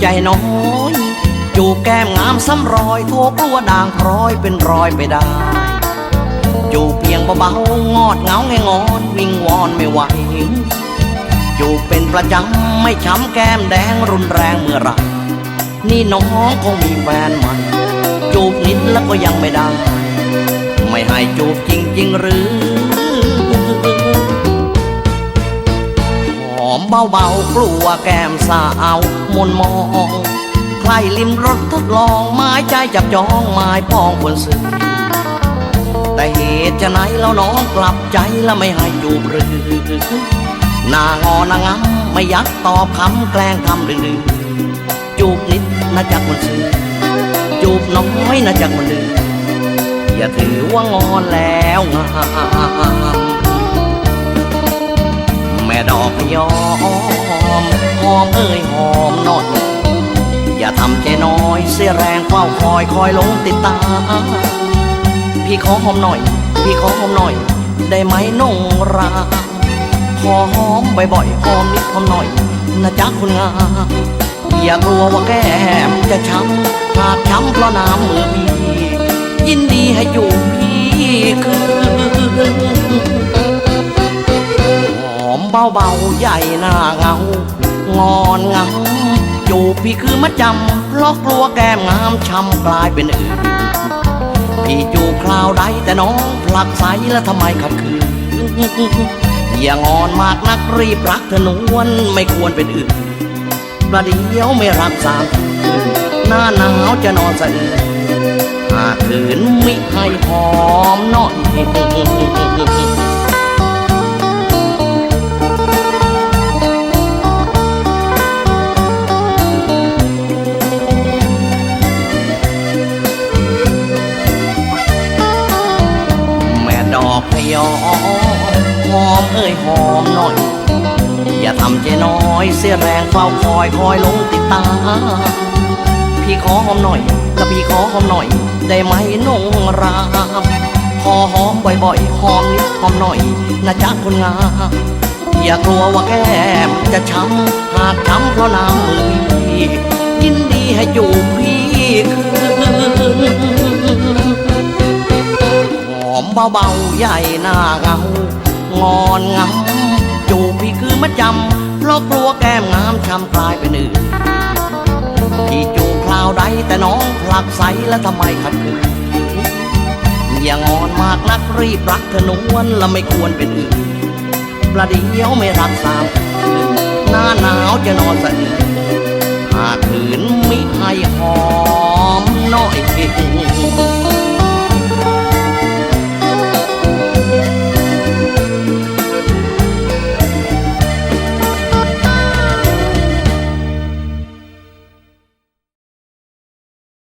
ใจน้อยจูบแก้มงามซ้ำรอยโทกลัวด่างพร้อยเป็นรอยไปได้จูบเพียงเบาๆงอดเหงาแงงอนวิงวอนไม่ไหวจูบเป็นประจำไม่ช้ำแก้มแดงรุนแรงเมื่อไรนี่น้องคงมีแฟนใหม่จูบนิดแล้วก็ยังไม่ได้ ไม่ให้จูบจริงๆหรือ เบาๆกลัวแก้มสาวมนมอง ใครลิมรถทดลองไม้ใจจับจองไม้ปองบนสื่อแต่เหตุจะไหนแล้วน้องกลับใจแล้วไม่ให้จูบหรือหนางอนางงำไม่ยักตอบคำแกล้งทำดื้อจูบนิดนะจักมันซื้อจูบน้อยนะจักมันดื้ออย่าถือว่างอนแล้วงาม ดอกยอมหอมเอ้ยหอมนอยอย่าทำใจน้อยเสียแรงเฝ้าคอยคอยหลงติดตาม พี่ขอหอมหน่อย พี่ขอหอมหน่อย ได้ไหมนงราขอหอมบ่อยๆหอมนิดหอมหน่อยนะจ๊ะคุณงามอย่ากลัวว่าแก้มจะช้ำหากช้ำเพราะน้ำมือพี่ยินดีให้อยู่ เบาๆใหญ่หน้าเงางอนเงาจูบพี่คือมาจำเพราะกลัวแก้มงามช้ำกลายเป็นอื่นพี่จูบคราวใดแต่น้องผลักใสแล้วทำไมขัดขืนอย่างอนมากนักรีบรักเธอนวลไม่ควรเป็นอื่นประเดี๋ยวไม่รักสามคืนหน้าหนาวจะนอนสะอื้นหากคืนมิให้หอมน่อย อกพยอหอมเอ้ยหอมหน่อย อย่าทำใจน้อยเสียแรงเฝ้าคอยคอยหลงติดตา พี่ขอหอมหน่อยกับพี่ขอหอมหน่อย ได้ไหมนงรามขอหอมบ่อยๆหอมนิดหอมหน่อยนะจ๊ะคนงามอย่ากลัวว่าแก้มจะช้ำหากช้ำเพราะน้ำมือพี่ยินดีให้อยู่พี่คืน มเบาๆ ใหญ่หน้าเงางอนงำจูบพี่คือมาจำเพราะกลัวแก้มงามช้ำกลายเป็นอื่นพี่จูบคราวใดแต่น้องผลักใสแล้วทำไมขัดขืนอย่างอนมากนักรีบรักเธอนวลและไม่ควรเป็นอื่น ประเดี๋ยวไม่รักสามคืนหน้าหนาวจะนอนสะอื้นหากขืนไมิให้หอม